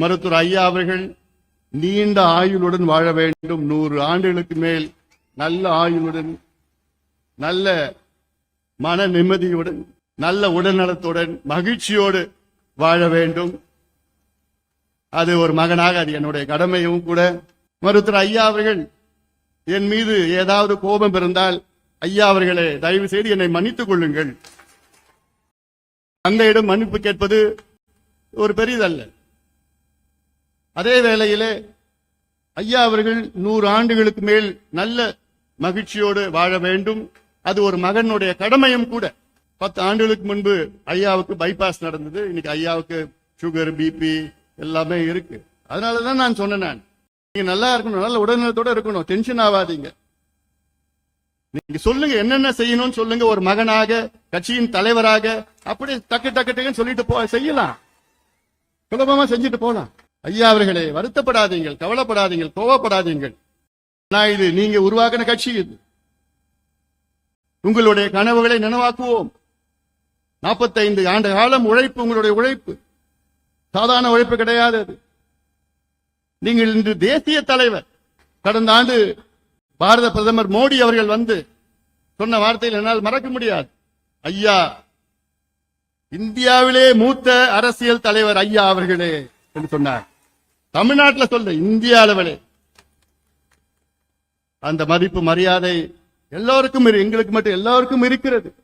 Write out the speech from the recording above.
மருத்துவர் ஐயா அவர்கள் நீண்ட ஆயுளுடன் வாழ வேண்டும். நூறு ஆண்டுகளுக்கு மேல் நல்ல ஆயுளுடன் நல்ல மன நிம்மதியுடன் நல்ல உடல்நலத்துடன் மகிழ்ச்சியோடு வாழ வேண்டும். அது ஒரு மகனாக அது என்னுடைய கடமையும் கூட. மருத்துவர் ஐயா அவர்கள் என் மீது ஏதாவது கோபம் இருந்தால் ஐயா அவர்களே தயவு செய்து என்னை மன்னித்துக் கொள்ளுங்கள். தந்தையிடம் மன்னிப்பு கேட்பது ஒரு பெரியதல்ல அதே வேளையிலே ஐயா அவர்கள் நூறு ஆண்டுகளுக்கு மேல் நல்ல மகிழ்ச்சியோடு வாழ வேண்டும். அது ஒரு மகனுடைய கடமையும் கூட. பத்து ஆண்டுகளுக்கு முன்பு ஐயாவுக்கு பைபாஸ் நடந்தது. இன்னைக்கு ஐயாவுக்கு சுகர் பிபி எல்லாமே இருக்கு. அதனாலதான் நான் சொன்னேன் நான். நீங்க நல்லா இருக்கணும் நல்ல உடல்நலத்தோட இருக்கணும். டென்ஷன் ஆகாதீங்க. நீங்க சொல்லுங்க என்னென்ன செய்யணும்னு சொல்லுங்க. ஒரு மகனாக கட்சியின் தலைவராக அப்படி டக்கு டக்கு டக்குன்னு சொல்லிட்டு போ செய்யலாம். சுலபமா செஞ்சுட்டு போலாம். ஐயா அவர்களே வருத்தப்படாதீங்கள் கவலைப்படாதீங்கள் கோவப்படாதீங்கள். நான் இது நீங்க உருவாக்கின கட்சி இது. உங்களுடைய கனவுகளை நினைவாக்குவோம். நாற்பத்தைந்து ஆண்டு காலம் உழைப்பு உங்களுடைய உழைப்பு. சாதாரண உழைப்பு கிடையாது அது. நீங்கள் இன்று தேசிய தலைவர். கடந்த ஆண்டு பாரத பிரதமர் மோடி அவர்கள் வந்து சொன்ன வார்த்தையில் என்னால் மறக்க முடியாது. ஐயா இந்தியாவிலே மூத்த அரசியல் தலைவர் ஐயா அவர்களே என்று சொன்னார். தமிழ்நாட்டில் சொல்ல இந்திய அளவிலே அந்த மதிப்பு மரியாதை எல்லோருக்கும் எங்களுக்கு மட்டும் எல்லாருக்கும் இருக்கிறது.